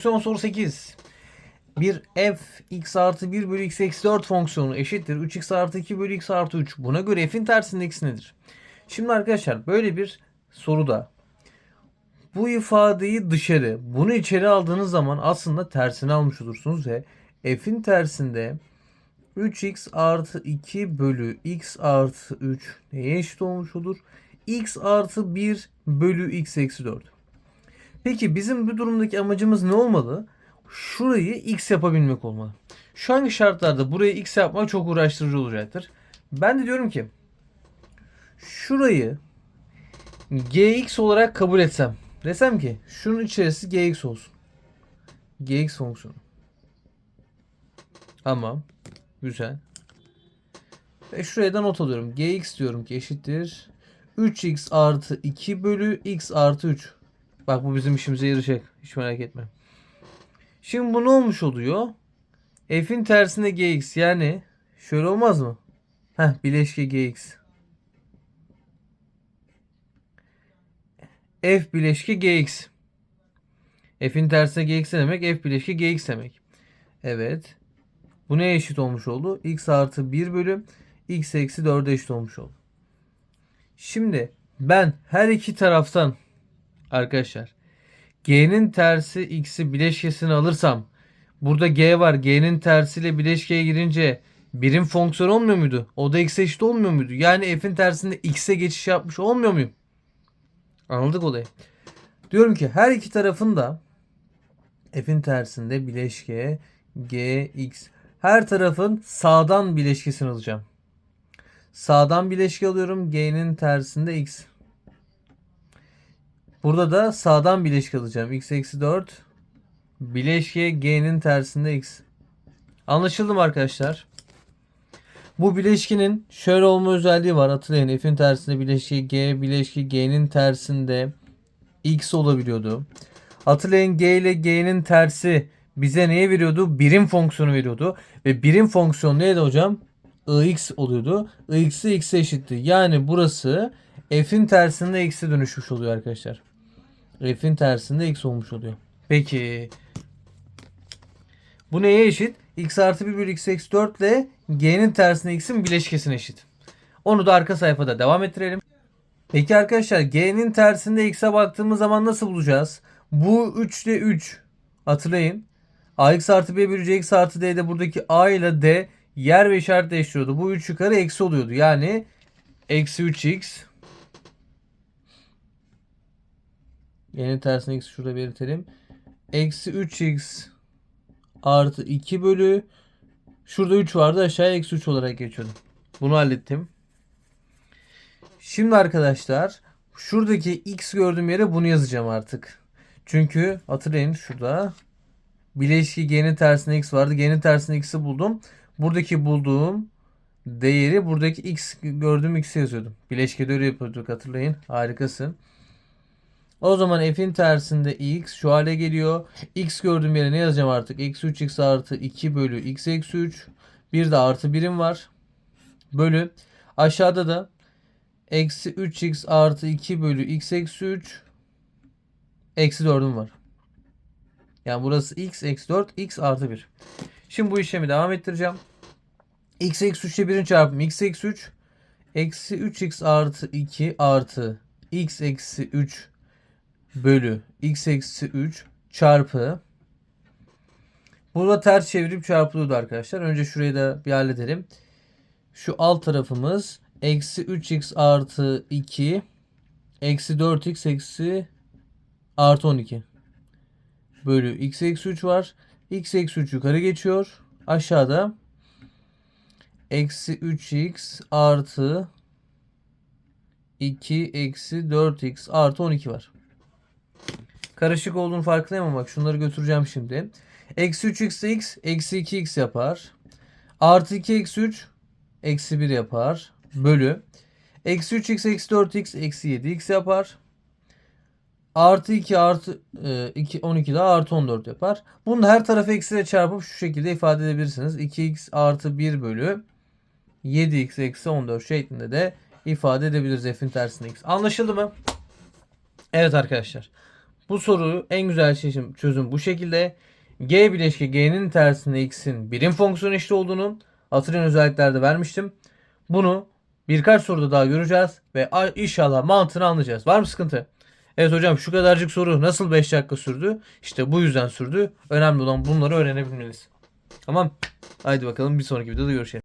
Son soru 8. Bir f x artı 1 bölü x eksi 4 fonksiyonu eşittir 3x artı 2 bölü x artı 3. Buna göre f'in tersinin eksi nedir? Şimdi arkadaşlar böyle bir soruda bu ifadeyi dışarı bunu içeri aldığınız zaman aslında tersini almış olursunuz ve f'in tersinde 3x artı 2 bölü x artı 3 neye eşit olmuş olur? x artı 1 bölü x eksi 4. Peki bizim bu durumdaki amacımız ne olmalı? Şurayı x yapabilmek olmalı. Şu anki şartlarda burayı x yapmak çok uğraştırıcı olacaktır. Ben de diyorum ki şurayı gx olarak kabul etsem. Desem ki şunun içerisi gx olsun. gx fonksiyonu. Tamam. Güzel. Ve şuraya da not alıyorum. gx diyorum ki eşittir. 3x artı 2 bölü x artı 3. Bak bu bizim işimize yarayacak. Hiç merak etme. Şimdi bu ne olmuş oluyor? F'in tersinde gx yani şöyle olmaz mı? Heh bileşke gx. F bileşke gx. F'in tersine gx demek? F bileşke gx demek. Evet. Bu neye eşit olmuş oldu? x artı 1 bölü x eksi 4'e eşit olmuş oldu. Şimdi ben her iki taraftan arkadaşlar g'nin tersi x'i bileşkesini alırsam burada g var. g'nin tersiyle bileşkeye girince birim fonksiyon olmuyor muydu? O da x'e eşit olmuyor muydu? Yani f'in tersinde x'e geçiş yapmış olmuyor muyum? Anladık olayı. Diyorum ki her iki tarafın da f'in tersinde bileşke gx her tarafın sağdan bileşkesini alacağım. Sağdan bileşke alıyorum. G'nin tersinde x. Burada da sağdan bileşke alacağım. x eksi 4 bileşke g'nin tersinde x. Anlaşıldı mı arkadaşlar? Bu bileşkenin şöyle olma özelliği var. Hatırlayın f'in tersinde bileşke g, bileşke g'nin tersinde x olabiliyordu. Hatırlayın g ile g'nin tersi bize neye veriyordu? Birim fonksiyonu veriyordu. Ve birim fonksiyon neydi hocam? ix oluyordu. ix de x'e eşitti. Yani burası f'in tersinde x'e dönüşmüş oluyor arkadaşlar. F'in tersinde x olmuş oluyor. Peki. Bu neye eşit? x artı 1 bölü x eksi 4 ile g'nin tersine x'in bileşkesine eşit. Onu da arka sayfada devam ettirelim. Peki arkadaşlar g'nin tersinde x'e baktığımız zaman nasıl bulacağız? Bu 3 ile 3. Hatırlayın. ax artı b bölü x artı d'de buradaki a ile d yer ve işaret değiştiriyordu. Bu 3 yukarı eksi oluyordu. Yani eksi 3x Yeni tersine x şurada belirtelim. Eksi 3x artı 2 bölü şurada 3 vardı aşağıya eksi 3 olarak geçiyordu. Bunu hallettim. Şimdi arkadaşlar şuradaki x gördüğüm yere bunu yazacağım artık. Çünkü hatırlayın şurada bileşki g'nin tersine x vardı. G'nin tersine x'i buldum. Buradaki bulduğum değeri buradaki x gördüğüm x'i yazıyordum. Bileşkede öyle yapıyorduk hatırlayın. Harikasın. O zaman f'in tersinde x şu hale geliyor. x gördüğüm yere ne yazacağım artık? Eksi 3x artı 2 bölü x eksi 3. Bir de artı birim var. Bölü. Aşağıda da eksi 3x artı 2 bölü x eksi 3 eksi 4'üm var. Yani burası x eksi 4 x artı 1. Şimdi bu işlemi devam ettireceğim. x eksi 3 ile 1'in çarpımı x eksi 3 eksi 3x artı 2 artı x eksi 3 bölü x eksi 3 çarpı Burada ters çevirip çarpılıyordu arkadaşlar. Önce şurayı da bir halledelim. Şu alt tarafımız eksi 3x artı 2 eksi 4x eksi artı 12 bölü x eksi 3 var. x eksi 3 yukarı geçiyor. Aşağıda eksi 3x artı 2 eksi 4x artı 12 var. Karışık olduğunu farkındayım ama bak şunları götüreceğim şimdi. Eksi 3x x eksi 2x yapar. Artı 2 eksi 3 eksi 1 yapar. Bölü. Eksi 3x eksi 4x eksi 7x yapar. Artı 2 artı e, 2, 12 daha artı 14 yapar. Bunu da her tarafı eksiyle çarpıp şu şekilde ifade edebilirsiniz. 2x artı 1 bölü 7x eksi 14 şeklinde de ifade edebiliriz f'in tersinde x. Anlaşıldı mı? Evet arkadaşlar. Bu soruyu en güzel çözüm, çözüm bu şekilde. G bileşki G'nin tersinde X'in birim fonksiyon eşit olduğunu hatırlayan özelliklerde vermiştim. Bunu birkaç soruda daha göreceğiz ve inşallah mantığını anlayacağız. Var mı sıkıntı? Evet hocam şu kadarcık soru nasıl 5 dakika sürdü? İşte bu yüzden sürdü. Önemli olan bunları öğrenebilmeliyiz. Tamam. Haydi bakalım bir sonraki videoda görüşelim.